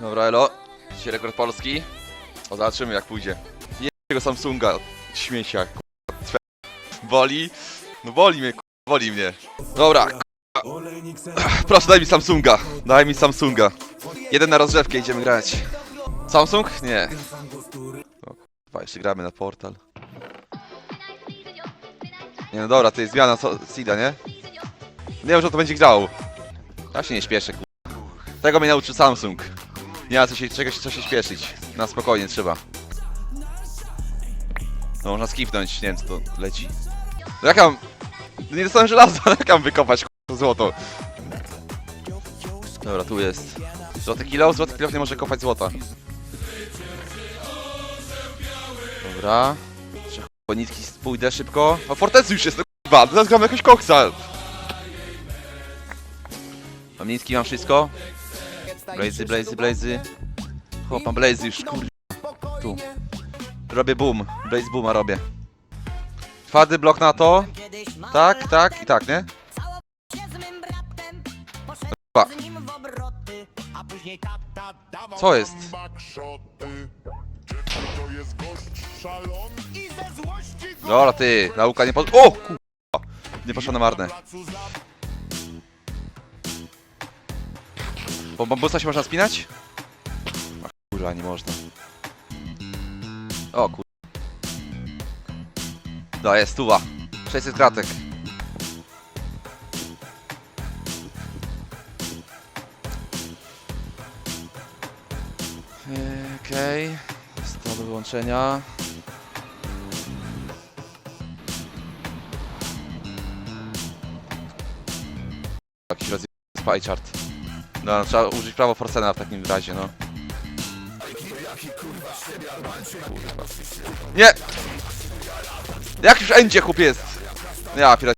Dobra, elo. Dzisiaj rekord polski. O, zobaczymy jak pójdzie. Nie Samsunga, śmiecia, k***a, Boli? No boli mnie, k***a, boli mnie. Dobra, k***a. Proszę daj mi Samsunga, daj mi Samsunga. Jeden na rozrzewkę idziemy grać. Samsung? Nie. O kurwa, jeszcze gramy na portal. Nie no dobra, to jest zmiana Sida, nie? Nie wiem, że to będzie grał. Ja się nie śpieszę, k***a. Tego mnie nauczył Samsung. Nie ma co się, czegoś, co się śpieszyć. Na spokojnie trzeba. No można skipnąć, nie wiem co to leci. Jak mam... Nie dostałem żelaza, jak mam wykopać złoto? Dobra, tu jest. Złoty kilo, złoty kilo nie może kopać złota. Dobra. Po nitki pójdę szybko. A fortecy już jest, no k***a, teraz gram jakoś koksa. Mam nitki, mam wszystko. Blazy, blazy, blazy. Chłop, mam blazy już, kur... Tu. Robię boom. Blaze booma robię. Twardy blok na to. Tak, tak i tak, nie? Pa. Co jest? Dobra, ty, nauka nie po... O! Kurwa! Nie poszła na marne. Bo bambusa się można spinać? Ach, kurwa, nie można. O kur... No jest, tuwa. 600 kratek. Okej. To do wyłączenia. Jakiś rodzaj spy chart. No, trzeba użyć prawo Forsena w takim razie, no. Kurwa. Nie! Jak już endzie chłop jest? Ja pierdolę.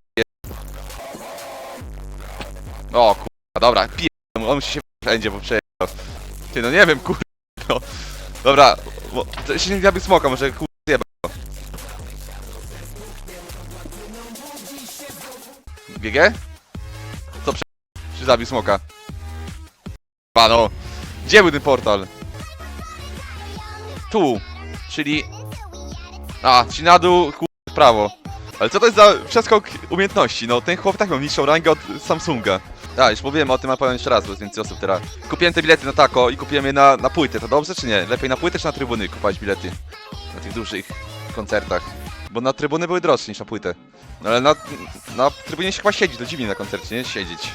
O kurwa, dobra, piję. On musi się endzie, bo przejechał. Ty, no nie wiem, kurwa. No. Dobra, bo, to się nie wiaby smoka, może kurwa zjeba. Co prze... Czy zabił smoka? Pano, gdzie był ten portal? Tu, czyli... A, czyli na dół, kur... w prawo. Ale co to jest za przeskok umiejętności? No, ten chłop tak miał niższą rangę od Samsunga. A, już mówiłem o tym, a powiem jeszcze raz, bo jest więcej osób teraz. Kupiłem te bilety na tako i kupiłem je na, na płytę, to dobrze czy nie? Lepiej na płytę czy na trybuny kupować bilety? Na tych dużych koncertach. Bo na trybuny były droższe niż na płytę. No ale na, na trybunie się chyba siedzi, to dziwnie na koncercie, nie? Siedzieć.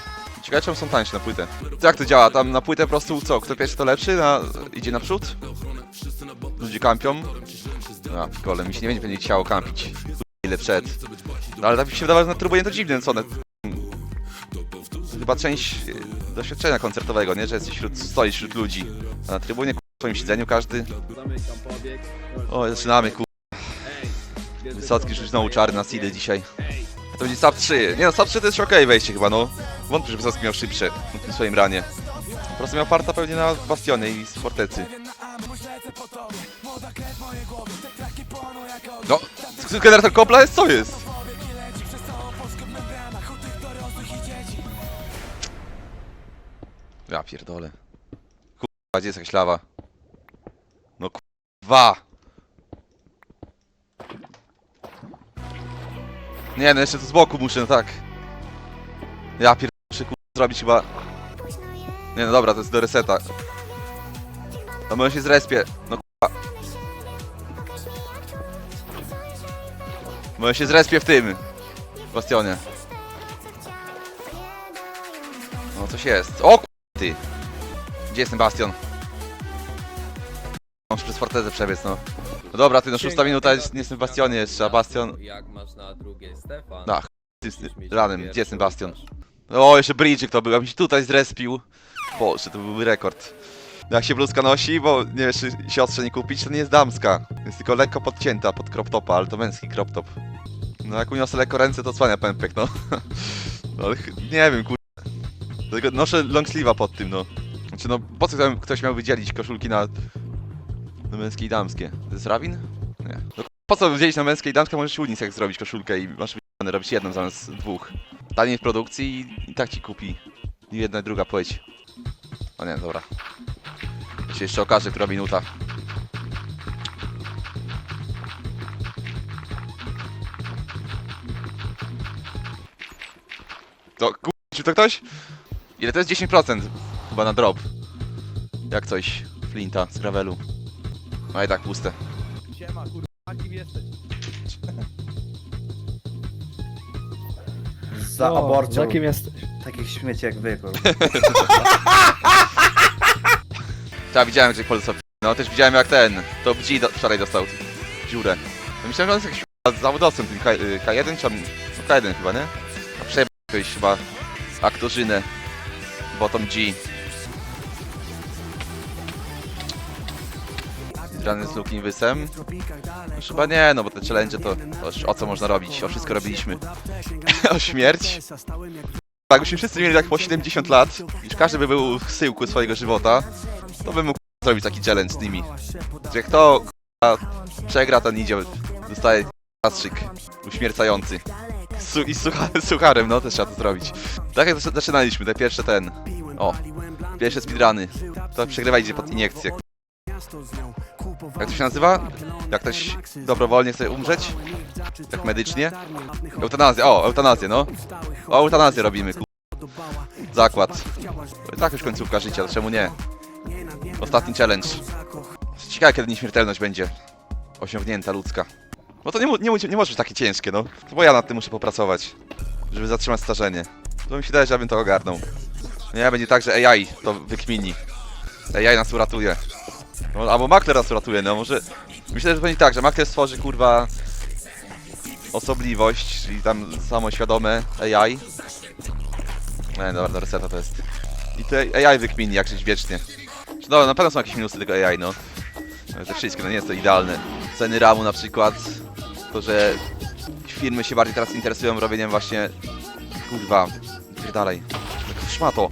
Ciekawe czemu są tańsze na płytę. Jak to działa? Tam na płytę po prostu co? Kto pierwszy to lepszy? Na, idzie naprzód? Ludzie kampią? A, kole, mi się nie będzie będzie chciało kampić. Ile przed. No ale tak mi się wydawało, że na trybunie to dziwne, co one... Chyba część e, doświadczenia koncertowego, nie? Że jesteś wśród, stoisz wśród ludzi. A na trybunie, w swoim siedzeniu każdy... O, zaczynamy, ku... Wysocki już znowu czarny na seedy dzisiaj. To będzie sub 3. Nie no, sub 3 to jest okej wejście chyba, no. Wątpię, że Wysocki miał szybsze na tym swoim ranie. Po prostu miał parta pewnie na Bastionie i z Fortecy. No, generator kopla jest, co jest? Ja pierdolę. Kurwa, gdzie jest jakaś lawa? No kurwa! Nie no, jeszcze tu z boku muszę, no tak. Ja kurwa zrobić chyba... Nie no dobra, to jest do reseta. No może się zrespię. No kurwa. Może się zrespię w tym. W bastionie. No coś jest. O ku- ty. Gdzie jest ten bastion? Muszę przez fortezę przebiec, no. No dobra, ty no szósta minuta, jest, nie jestem w bastionie jeszcze, a bastion... Jak masz na drugiej Stefan? No, Ty z ranem, gdzie jest ten bastion? O, jeszcze bridzik to był, ja bym się tutaj zrespił. Boże, to byłby rekord. Jak się bluzka nosi, bo nie wiesz, czy siostrze nie kupić, to nie jest damska. Jest tylko lekko podcięta pod crop topa, ale to męski crop top. No jak uniosę lekko ręce, to słania pępek, no. no ale nie wiem, kur... Dlatego noszę long pod tym, no. Znaczy no, po co ktoś miał wydzielić koszulki na... na męskie i damskie? To jest rawin? Nie. No, po co wydzielić na męskie i damskie, możesz unisex zrobić koszulkę i masz wyjebane robić jedną zamiast dwóch. Taniej w produkcji i, tak ci kupi. I jedna i druga płeć. O nie, dobra. Się jeszcze okaże, która minuta. To kur... Czy to ktoś? Ile to jest 10%? Chyba na drop. Jak coś. Flinta z gravelu. No i tak puste. Siema, kurwa, kim jesteś? Za O, aborcją Za kim jesteś? takich śmieci jak wy, kurwa. Tak, widziałem gdzie Polsat. No też widziałem jak ten. To G do, wczoraj dostał dziurę. No myślałem, że on jest jakiś zawodowcem tym K, y, K1 czy tam. No K1 chyba, nie? A przejebał jakąś chyba aktorzynę. Bottom G. Grany z Lukim Wysem. Chyba nie, no bo te challenge to, to o co można robić? O wszystko robiliśmy. o śmierć. Tak, byśmy wszyscy mieli tak po 70 lat, już każdy by był w syłku swojego żywota, to bym mógł zrobić taki challenge z nimi. Że kto przegra, ten idzie, dostaje pastrzyk uśmiercający. Su I z sucha sucharem, no też trzeba to zrobić. Tak jak zac- zaczynaliśmy, te pierwsze ten. O, pierwsze speedruny. To przegrywa idzie pod iniekcję. Jak to się nazywa? Jak ktoś dobrowolnie chce umrzeć? Tak medycznie? Eutanazja, o, eutanazję, no. O, eutanazję robimy, ku... Zakład. Tak już końcówka życia, czemu nie? Ostatni challenge. Ciekawe, kiedy nieśmiertelność będzie osiągnięta ludzka. No to nie, nie, nie może być takie ciężkie, no. To bo ja nad tym muszę popracować, żeby zatrzymać starzenie. To mi się wydaje, że ja bym to ogarnął. Nie, będzie tak, że AI to wykmini. AI nas uratuje. No, albo makler nas uratuje, no może... Myślę, że będzie tak, że makler stworzy, kurwa, osobliwość, czyli tam samoświadome AI. Nie, dobra, do reseta to jest. I te AI wykmini jak żyć wiecznie. No, na pewno są jakieś minusy tego AI, no. Te wszystkie, no nie jest to idealne. Ceny ramu na przykład, to, że firmy się bardziej teraz interesują robieniem właśnie, kurwa, dalej. Szmato.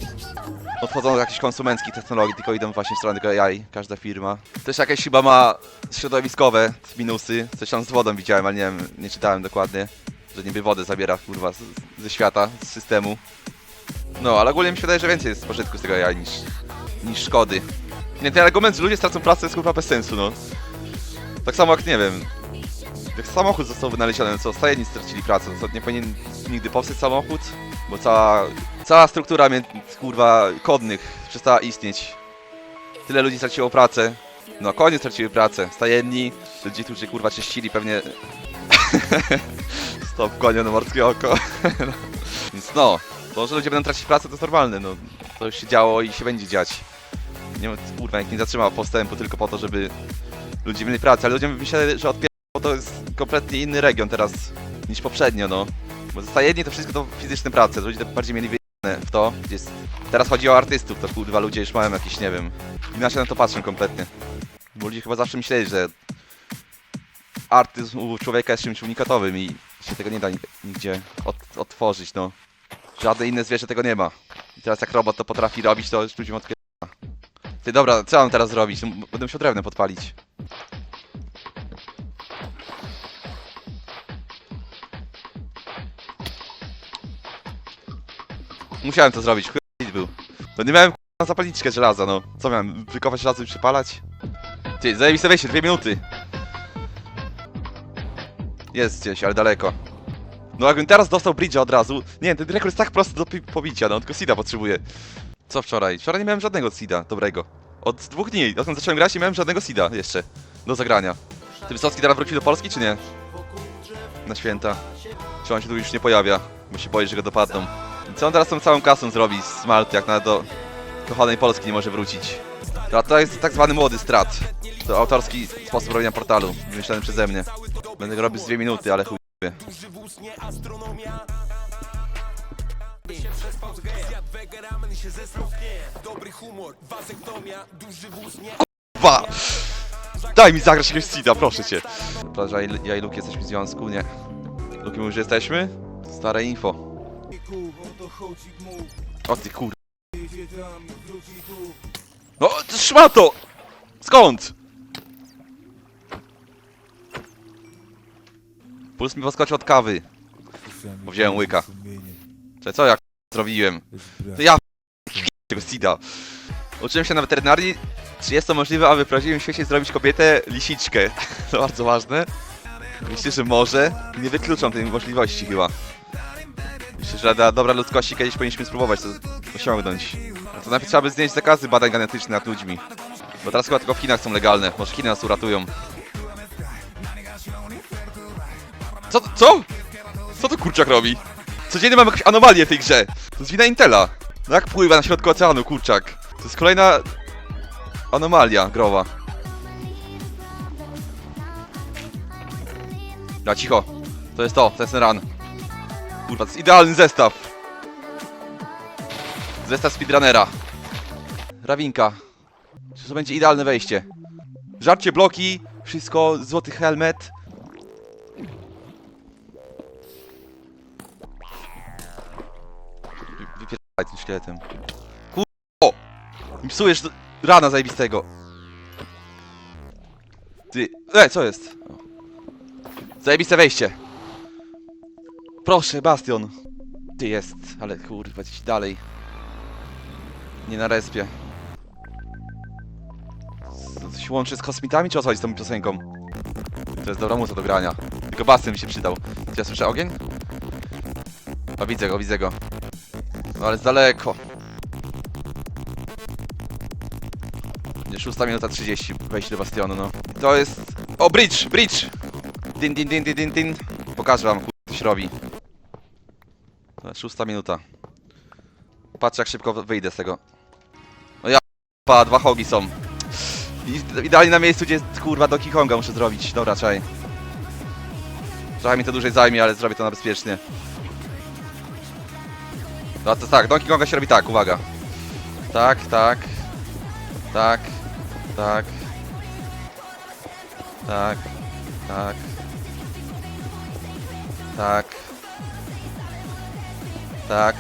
Odchodzą od jakichś konsumenckich technologii, tylko idą właśnie w stronę tego AI, każda firma. Też jakieś chyba ma środowiskowe minusy, coś tam z wodą widziałem, ale nie wiem, nie czytałem dokładnie. Że niby wodę zabiera, kurwa, z, ze świata, z systemu. No, ale ogólnie mi się wydaje, że więcej jest pożytku z tego AI niż, niż szkody. Nie, ten argument, że ludzie stracą pracę jest kurwa bez sensu, no. Tak samo jak, nie wiem, jak samochód został wynaleziony, co stajeni stracili pracę, to nie powinien nigdy powstać samochód, bo cała, cała struktura kurwa kodnych przestała istnieć. Tyle ludzi straciło pracę, no konie straciły pracę, stajenni, ludzie, którzy kurwa czyścili pewnie... Stop, konia na morskie oko. Więc no, to, że ludzie będą tracić pracę, to jest normalne, no. To już się działo i się będzie dziać. Nie kurwa, jak nie zatrzymał postępu tylko po to, żeby ludzie mieli pracę, ale ludzie myśleli, że odpier... to jest kompletnie inny region teraz niż poprzednio, no. Bo stajeni to wszystko to fizyczne prace, ludzie bardziej mieli w to, jest... Teraz chodzi o artystów, to kurwa ludzie już mają jakieś, nie wiem, inaczej na to patrzą kompletnie. Bo ludzie chyba zawsze myśleli, że artyzm u człowieka jest czymś unikatowym i się tego nie da nig- nigdzie od, odtworzyć, no. Żadne inne zwierzę tego nie ma. I teraz jak robot to potrafi robić, to już ludziom odpiera. Ty dobra, co mam teraz zrobić? No, Będę musiał drewno podpalić. Musiałem to zrobić, chuj był. To nie miałem na zapalniczkę żelaza, no. Co miałem, wykopać żelazo i przypalać? Ty, zajebiste wejście, dwie minuty. Jest gdzieś, ale daleko. No jakbym teraz dostał bridge'a od razu... Nie, ten rekord jest tak prosty do pobicia, no tylko seeda potrzebuję. Co wczoraj? Wczoraj nie miałem żadnego seeda dobrego. Od dwóch dni, odkąd zacząłem grać nie miałem żadnego seeda jeszcze. Do zagrania. Ty Wysocki teraz wróci do Polski, czy nie? Na święta. Czy on się tu już nie pojawia? Bo się boi, że go dopadną. Co on teraz tą całą kasą zrobi z Malty, jak nawet do kochanej Polski nie może wrócić? To jest tak zwany młody strat. To autorski sposób robienia portalu, wymyślony przeze mnie. Będę go robił z dwie minuty, ale chuj. Kurwa! Daj mi zagrać jakiegoś seeda, proszę cię. Dobra, że ja i Luke jesteśmy w związku, nie? Luke mówi, że jesteśmy? Stare info. O ty kur... No, szmato! Skąd? Puls mi poskoczył od kawy. Bo wziąłem łyka. Czy co ja zrobiłem? To ja tego Sida. Uczyłem się na weterynarii Czy jest to możliwe, aby w prawdziwym świecie zrobić kobietę lisiczkę? To bardzo ważne. Myślę, że może. Nie wykluczam tej możliwości chyba. Myślę, że dla dobra ludzkości kiedyś powinniśmy spróbować to osiągnąć. A to najpierw trzeba by zdjąć zakazy badań genetycznych nad ludźmi. Bo teraz chyba tylko w Chinach są legalne. Może Chiny nas uratują. Co? Co? Co to kurczak robi? Codziennie mam jakąś anomalię w tej grze. To jest wina Intela. No jak pływa na środku oceanu kurczak? To jest kolejna anomalia growa. Da cicho. To jest to, to jest ten run. Kurwa, to jest idealny zestaw. Zestaw speedrunnera. Rawinka. To będzie idealne wejście? Żarcie bloki, wszystko, złoty helmet. Wy- Wypierdalaj tym szkieletem. Kur... O! Mi Psujesz rana zajebistego. Ty... E, co jest? Zajebiste wejście. Proszę, Bastion. Ty jest, ale kurwa, gdzieś dalej. Nie na respie. To się łączy z kosmitami, czy o co z tą piosenką? To jest dobra muza do grania. Tylko Bastion mi się przydał. Czy ja słyszę ogień? O, widzę go, widzę go. No ale z daleko. Nie, 6 minuta 30 wejście do bastionu, no. To jest... O, bridge, bridge! Din, din, din, din, din, din. Pokażę wam, co się robi. Szósta minuta. Patrz jak szybko wyjdę z tego. No ja pa, dwa hogi są. Idealnie na miejscu, gdzie jest kurwa Donkey Konga muszę zrobić. Dobra, czaj. Trochę mi to dłużej zajmie, ale zrobię to na bezpiecznie. No to tak, Donkey Konga się robi tak, uwaga. Tak, tak. Tak. Tak. Tak. Tak. Tak. Tak.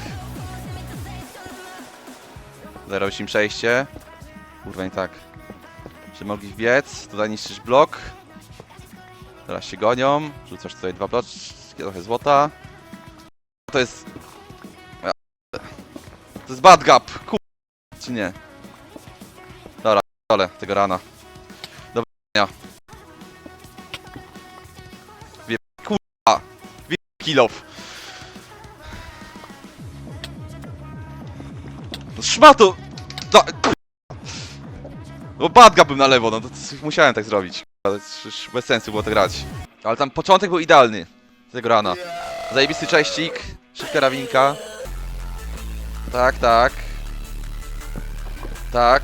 Zarobisz im przejście. Kurwa, nie tak. Czy mogli wbiec? Tutaj niszczysz blok. Teraz się gonią. Rzucasz tutaj dwa bloczki, trochę złota. To jest... To jest bad gap, kur... Czy nie? Dobra, ale tego rana. Dobra, dnia. Wie... Kurwa! Wie... Kilof. No! Da... kur- No badga bym na lewo, no to musiałem tak zrobić. Ale przecież bez sensu było to grać. Ale tam początek był idealny. Tego rana. Zajebisty cześcik, szybka rawinka. Tak, tak. Tak.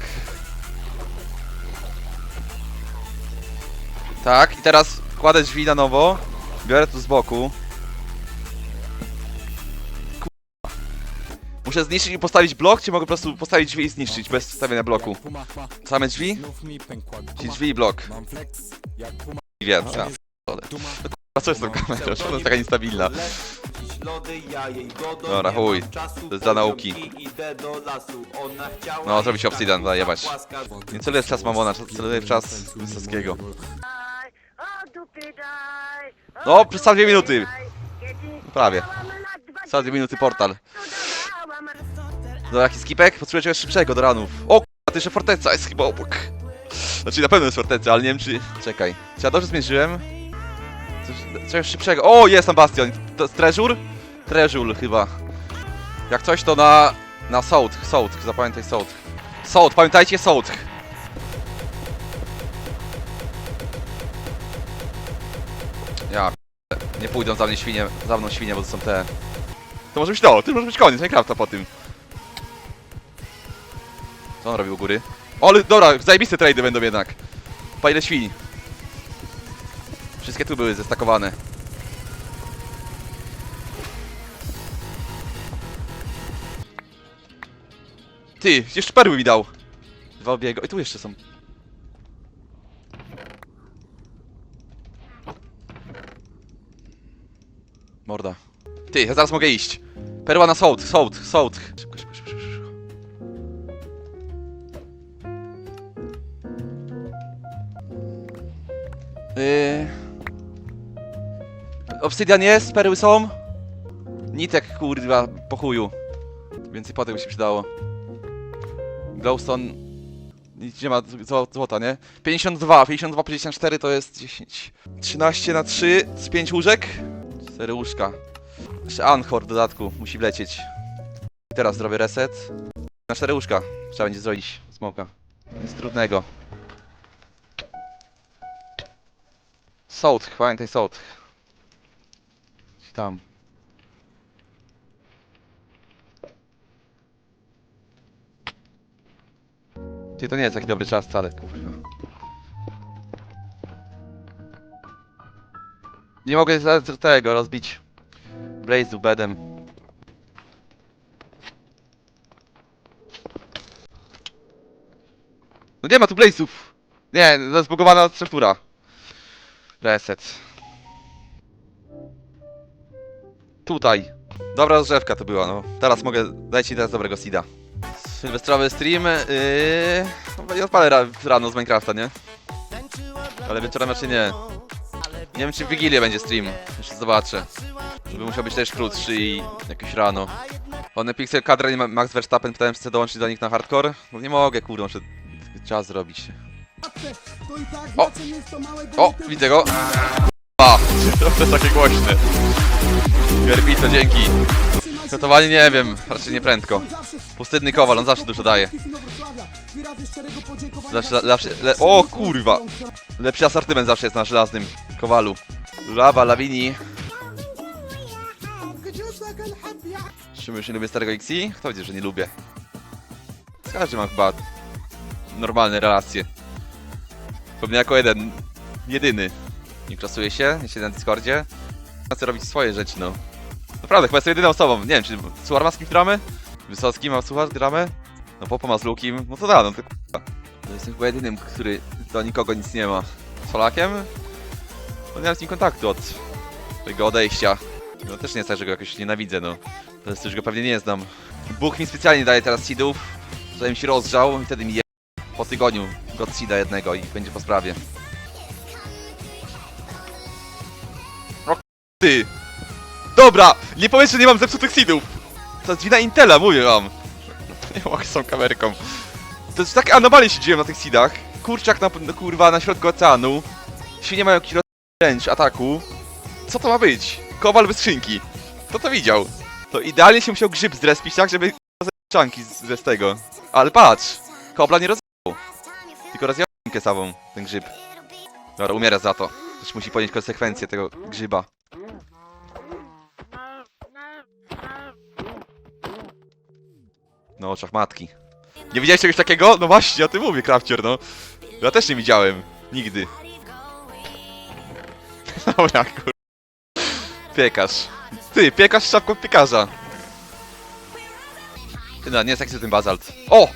Tak, i teraz kładę drzwi na nowo. Biorę tu z boku. Muszę zniszczyć i postawić blok, czy mogę po prostu postawić drzwi i zniszczyć bez stawiania bloku? Same drzwi? Znów mi pękła Czy guma. drzwi i blok? Puma. Wiem, ja. A co jest tą kamerą? Ona jest taka niestabilna? Dobra, chuj. To jest dla nauki. No, zrobi się tak, zajebać. Nie celuję w czas Mamona, celuję w czas Wysockiego. No, przez dwie minuty. Prawie. Całe dwie minuty portal. Cudowałam Do jaki skipek? Potrzebuję czegoś szybszego do ranów. O, k***a, to jeszcze forteca jest chyba obok. Znaczy na pewno jest forteca, ale nie wiem czy... Czekaj. Czy ja dobrze zmierzyłem? Coś, coś szybszego. O, jest tam bastion. To treasure? Treasure chyba. Jak coś to na... Na Sołtch, Sołtch, zapamiętaj Sołtch. Sołtch, pamiętajcie Sołtch. Ja nie pójdą za mnie świnie, za mną świnie, bo to są te... To może być to, to może być koniec Minecrafta po tym. Co on robi u góry? O, ale dobra, zajebiste trady będą jednak. Pa ile świń. Wszystkie tu były zestakowane. Ty, jeszcze perły mi dał. Dwa obiego. I tu jeszcze są. Morda. Ty, ja zaraz mogę iść. Perła na sołd, sołd, sołd. Szybko, szybko. Yy... Obsydian jest, perły są. Nitek, kurwa, po chuju. Więcej potek by się przydało. Glowstone... Gdzie ma zł- złota, nie? 52, 52, 54 to jest 10. 13 na 3 z 5 łóżek. 4 łóżka. Jeszcze Anchor w dodatku musi wlecieć. Teraz zrobię reset. Na 4 łóżka trzeba będzie zrobić smoka. Nic trudnego. Sołtch, pamiętaj. Gdzieś Tam. Ty to nie jest taki dobry czas wcale, kurwa. Nie mogę za- z tego rozbić Blaze'u bedem. No nie ma tu Blaze'ów! Nie, zbugowana struktura. Reset. Tutaj. Dobra rozgrzewka to była, no. Teraz mogę, dajcie teraz dobrego seeda. Sylwestrowy stream. No, ja odpalę ra rano z Minecrafta, nie? Ale wieczorem raczej nie. Nie wiem czy w Wigilię będzie stream, jeszcze zobaczę. Żeby musiał być też krótszy i jakoś rano. One Pixel Kadra i Ma- Max Verstappen pytałem czy chcę dołączyć do nich na hardcore. No nie mogę, kurde, muszę czas zrobić. O! O, widzę go. A, to jest takie głośne. Gerbito, dzięki. Gotowanie nie wiem, raczej nie prędko. Pustynny kowal, on zawsze dużo daje. Zawsze, zawsze, le, o kurwa! Lepszy asortyment zawsze jest na żelaznym kowalu. Lawa, lawini. Czy już nie lubię starego XI? Kto wie, że nie lubię? Z każdym mam chyba normalne relacje. Pewnie jako jeden, jedyny. Nie krasuje się, nie siedzę na Discordzie. Chcę robić swoje rzeczy, no. Naprawdę, chyba jestem jedyną osobą. Nie wiem, czy Suchar ma z kimś gramy? Wysocki ma Suchar gramy? No Popo ma z Lukim, no to da, no to k***a. No Jestem chyba jedynym, który do nikogo nic nie ma. Z Polakiem? No nie mam z nim kontaktu od tego odejścia. No też nie jest tak, że go jakoś nienawidzę, no. To jest, już go pewnie nie znam. Bóg mi specjalnie daje teraz seedów, żebym się rozgrzał i wtedy mi je po tygodniu god seeda jednego i będzie po sprawie. O ty! Dobra! Nie powiedz, że nie mam zepsutych seedów! To jest wina Intela, mówię wam! Nie mogę z tą kamerką. To jest takie anomalie się na tych seedach. Kurczak na, kurwa na środku oceanu. Świnie mają kilo wręcz ataku. Co to ma być? Kowal bez skrzynki. Kto to widział? To idealnie się musiał grzyb zrespić tak, żeby czanki z, z tego. Ale patrz! Kobla nie rozjechał. Tylko rozjechał skrzynkę samą, ten grzyb. Dobra, umiera za to. Też musi ponieść konsekwencje tego grzyba. No, oczach matki. Nie widziałeś czegoś takiego? No właśnie, o tym mówię, Krafcior, no. Ja też nie widziałem. Nigdy. Dobra, kur... Piekarz. Ty, piekarz z czapką piekarza. No, nie jest taki ten bazalt. O!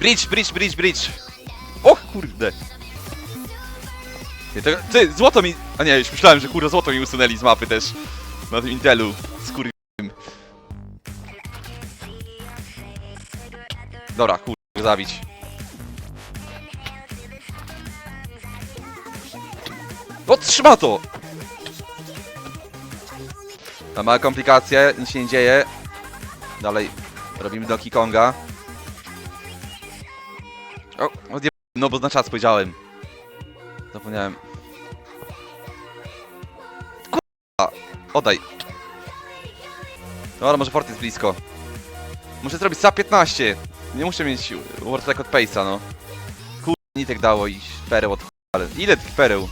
Bridge, bridge, bridge, bridge. O kurde. Ty, to, ty, złoto mi... A nie, już myślałem, że kurde złoto mi usunęli z mapy też. Na tym Intelu. Skur... Dobra, kurde, zabić. O, trzyma to! Ma małe komplikacje, nic się nie dzieje. Dalej robimy Donkey Konga. No bo na czas powiedziałem. Zapomniałem. Kurwa! Oddaj. Dobra, może fort jest blisko. Muszę zrobić za 15. Nie muszę mieć World Record Pace'a, no. Kur... Nitek dało i pereł od ale ile tych pereł?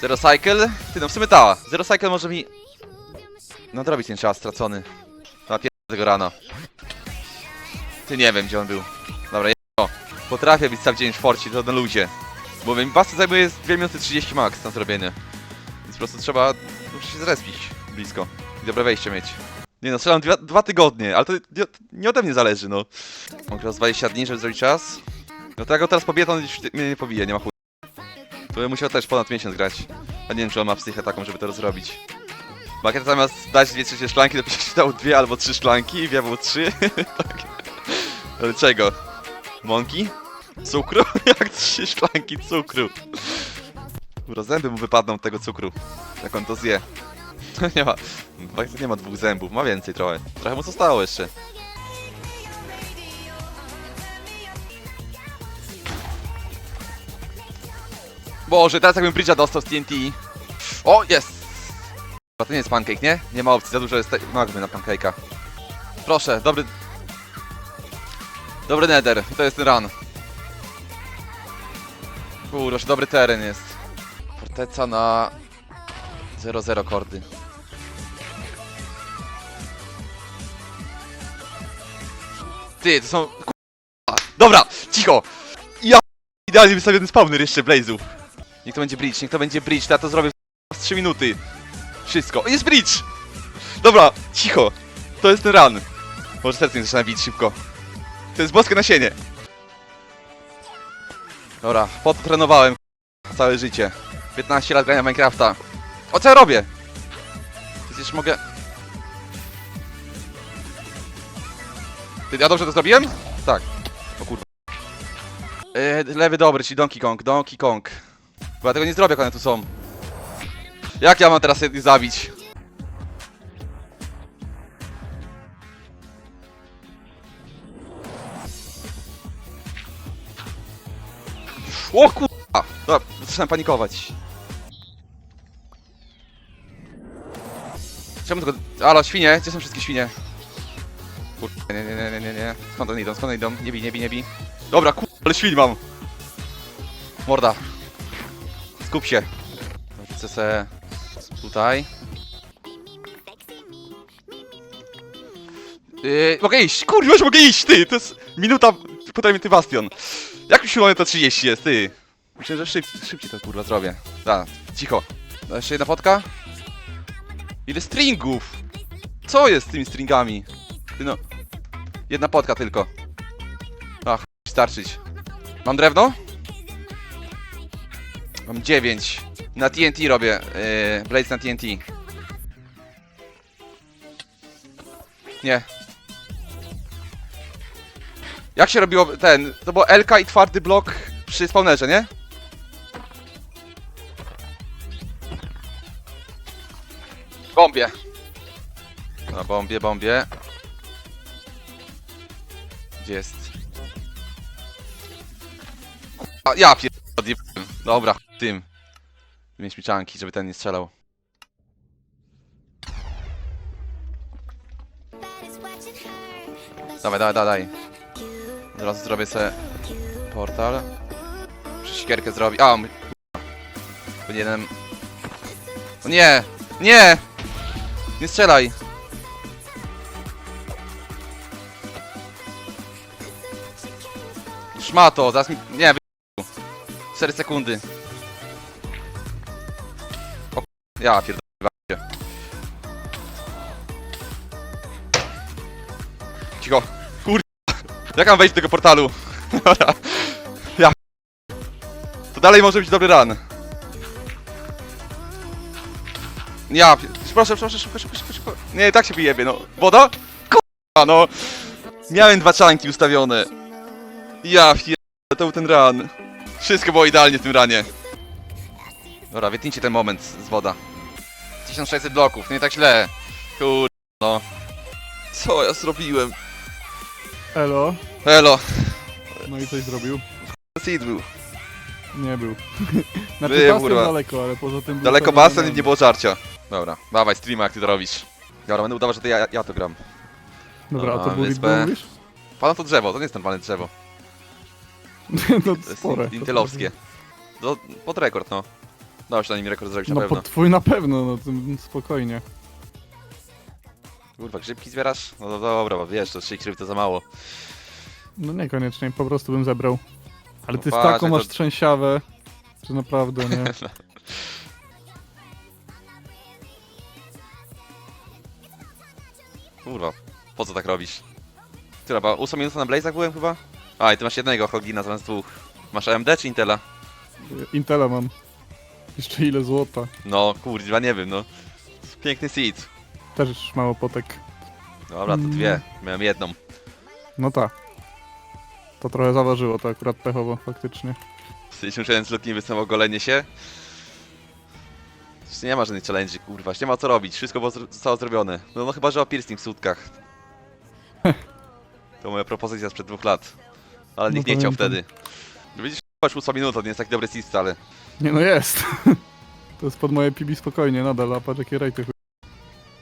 Zero Cycle? Ty no w sumie ta. Zero Cycle może mi nadrobić ten czas stracony. Na tego rana. Ty nie wiem gdzie on był. Ja Potrafię być cały dzień w forcie, to na luzie. Bo wiem, basy zajmuje 2 minuty 30 max na zrobienie. Więc po prostu trzeba muszę się zrespić blisko. I dobre wejście mieć. Nie no, strzelam dwa, dwa tygodnie, ale to nie, nie ode mnie zależy, no. Mogę raz 20 dni, żeby zrobić czas. No to jak go teraz pobiję, to on mnie nie pobije, nie ma chuj. To bym musiał też ponad miesiąc grać. A nie wiem, czy on ma psychę taką, żeby to zrobić. Ja zamiast dać dwie trzecie szklanki, to przecież dał dwie albo trzy szklanki i wiewał trzy. Tak. Ale czego? Mąki? Cukru? Jak trzy szklanki cukru. Dobra, zęby mu wypadną tego cukru. Jak on to zje. nie ma. Fakt, nie ma dwóch zębów, ma więcej trochę. Trochę mu zostało jeszcze. Boże, teraz jakbym Bridge'a dostał z TNT. O, jest! Chyba to nie jest pancake, nie? Nie ma opcji, za dużo jest magmy na pancake'a. Proszę, dobry, Dobry nether, to jest ten run. Kurwa, dobry teren jest. Forteca na... 0-0 kordy. Ty, to są... Dobra, cicho! Ja... Idealnie wystawiony spawner jeszcze Blaze'ów. Niech to będzie bridge, niech to będzie bridge, ja to zrobię w 3 minuty. Wszystko. O, jest bridge! Dobra, cicho. To jest ten run. Może serce mi zaczyna bić szybko. To jest boskie nasienie. Dobra, po to trenowałem całe życie. 15 lat grania Minecrafta. O co ja robię? Przecież mogę... Ty, ja dobrze to zrobiłem? Tak. O kurwa. Yy, lewy dobry, czyli Donkey Kong, Donkey Kong. Bo ja tego nie zrobię, jak one tu są. Jak ja mam teraz je zabić? O kurwa! Dobra, zaczynam panikować. Czemu tylko... Alo, świnie? Gdzie są wszystkie świnie? Kurwa, nie, nie, nie, nie, nie. Skąd one idą, skąd one idą? Nie bij, nie bij, nie bij. Dobra, kurwa, ale świn mam. Morda. Skup się. Wrzucę se tutaj. Yy, mogę iść, kurwa, już mogę iść, ty! To jest minuta, półtorej minuty bastion. Jak już siłą to 30 jest, ty? Myślę, że szyb, szybciej to kurwa zrobię. Da, cicho. No, Jeszcze jedna fotka? Ile stringów? Co jest z tymi stringami? Ty no. Jedna potka tylko. Ach, starczyć. Mam drewno? Mam 9. Na TNT robię. Yy, Blaze na TNT. Nie. Jak się robiło ten? To było LK i twardy blok przy spawnerze, nie? Bombie. Na bombie, bombie. Gdzie jest? A, ja pier... odjebałem. Dobra, tym. Mieć miczanki, żeby ten nie strzelał. Dawaj, dawaj, dawaj. Od razu zrobię sobie portal. Muszę siekierkę zrobić. A, powinienem... O nie! Nie! Nie strzelaj! Szmato, zaraz mi... Nie, wy... 4 sekundy. O, ja pierdolę Jak mam wejść do tego portalu? Ja... To dalej może być dobry run. Ja... Proszę, proszę, szybko, szybko, szybko, szybko. Nie, tak się wyjebie, no. Woda? Kurwa, no. Miałem dwa czanki ustawione. Ja pier... To był ten run. Wszystko było idealnie w tym ranie. Dobra, wytnijcie ten moment z woda. 1600 bloków, nie tak źle. Kur... no. Co ja zrobiłem? Elo. Elo, No i coś zrobił? Seed był. Nie był. Znaczy Był, basen kurwa. daleko, ale poza tym... był Daleko basen i nie było żarcia. Dobra, dawaj streama jak ty to robisz. Dobra, będę udawał, że to ja, ja to gram. Dobra, a Dobra, to był wyspę. Mówisz? Pana to drzewo, to nie jest normalne drzewo. no To jest spore. in- intelowskie. To pod rekord, no. Się na nim rekord zrobić na No pewno. pod twój na pewno, no to spokojnie. Kurwa, grzybki zbierasz? No to dobra, bo wiesz, to 3 grzyby to za mało. No niekoniecznie, po prostu bym zebrał. Ale No ty z patrz, taką jak masz to- trzęsiawę, że naprawdę, nie? Kurwa, po co tak robisz? Tyle, ba, 8 minut na Blazach byłem chyba? A, i ty masz jednego Hogina zamiast dwóch. Masz AMD czy Intela? Intela mam. Jeszcze ile złota. No, kurwa, nie wiem, no. Piękny seed. Też mało potek. Dobra, to Mm. dwie. Miałem jedną. No tak. To trochę zaważyło, to akurat pechowo faktycznie. Jesteśmy challenge lotniwy samo golenie się. Już nie ma żadnych challenge, kurwa, nie ma co robić, wszystko było, zro- zostało zrobione. No, no chyba, że o piercing w sutkach. To moja propozycja sprzed dwóch lat. Ale No nikt nie chciał pamiętam. wtedy. No Widzisz, Patrz 8 minut, to nie jest taki dobry assist, ale... Nie no jest. To jest pod moje PB spokojnie, nadal, a patrz jakie rejty.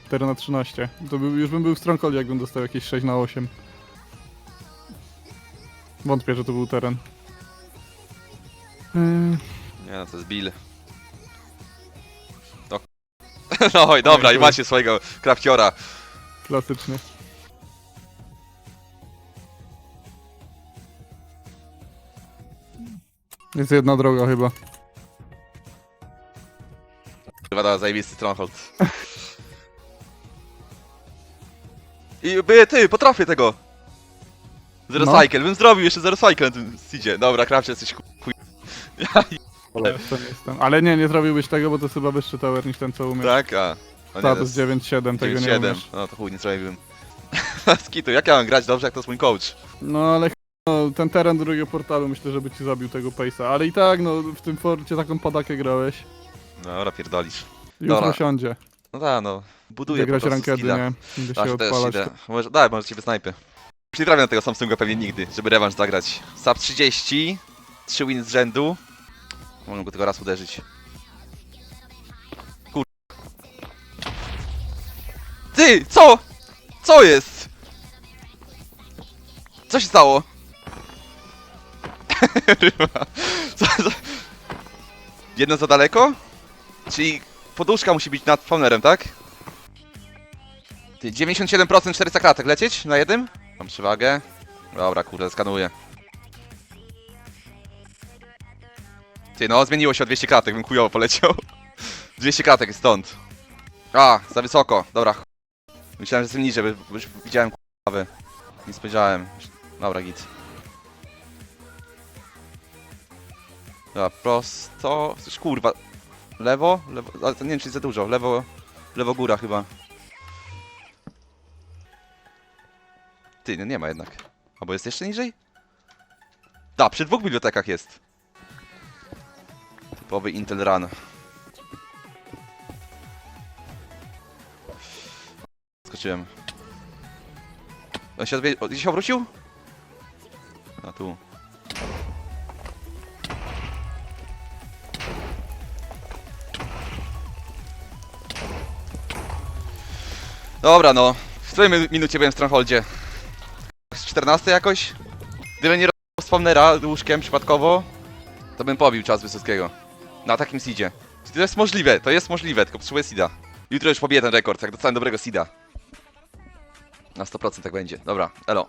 4 na 13. To by, już bym był w Stronghold, jakbym dostał jakieś 6 na 8. Wątpię, że to był teren. Yy, Nie no, to jest Bill. No, no i dobra, i macie swojego krafciora. klasycznie. Jest jedna droga chyba. Chyba da zajebisty Stronghold. I by, ty, potrafię tego! Zero No. cycle, bym zrobił jeszcze zero cycle na tym seedzie. Dobra, Krafcie, jesteś chuj. To nie jestem. Ale nie, nie zrobiłbyś tego, bo to jest chyba wyższy tower niż ten co umiesz. tak, a. Ta, nie, to jest 9-7, tego nie 9-7. umiesz. No to chuj, nie zrobiłbym. Skitu, jak ja mam grać dobrze, jak to jest mój coach? No ale ch- no, ten teren drugiego portalu myślę, że by ci zabił tego pace'a. Ale i tak, no w tym forcie taką padakę grałeś. Dobra, pierdolisz. Jutro Dobra. siądzie. No tak, no. Buduję Idę po prostu rankedy, skilla. nie? Idę Aż się też odpalać. idę. Może, daj, może ciebie snajpy. Na tego Samsunga pewnie nigdy, żeby rewanż zagrać. Sub 30, 3 wins z rzędu. Mogę go tylko raz uderzyć. Kur... Ty, co? Co jest? Co się stało? co, co? Jedno za daleko? Czyli poduszka musi być nad faunerem, tak? Ty, 97% 400 klatek lecieć na jednym? Mam przewagę. Dobra, kurde, skanuję. Ty, no, zmieniło się o 200 klatek, bym chujowo poleciał. 200 klatek jest stąd. A, za wysoko, dobra. Myślałem, że jestem niżej, bo już widziałem k***awy. Nie spojrzałem. Dobra, git. Dobra, prosto... Coś, kurwa. Lewo? Lewo? Ale to nie wiem, czy jest za dużo. Lewo... Lewo góra chyba. Ty, no nie ma jednak. Albo jest jeszcze niżej? Da, przy dwóch bibliotekach jest. Typowy Intel Run. Skoczyłem. On się, odwie... o, gdzieś obrócił? A tu. Dobra no. W której mi- minucie byłem w Strongholdzie? Z 14 jakoś? Gdybym nie robił spawnera łóżkiem przypadkowo, to bym pobił czas Wysockiego. Na takim seedzie. To jest możliwe, to jest możliwe, tylko potrzebuję seeda. Jutro już pobiję ten rekord, jak dostanę dobrego seeda. Na 100% tak będzie. Dobra, elo.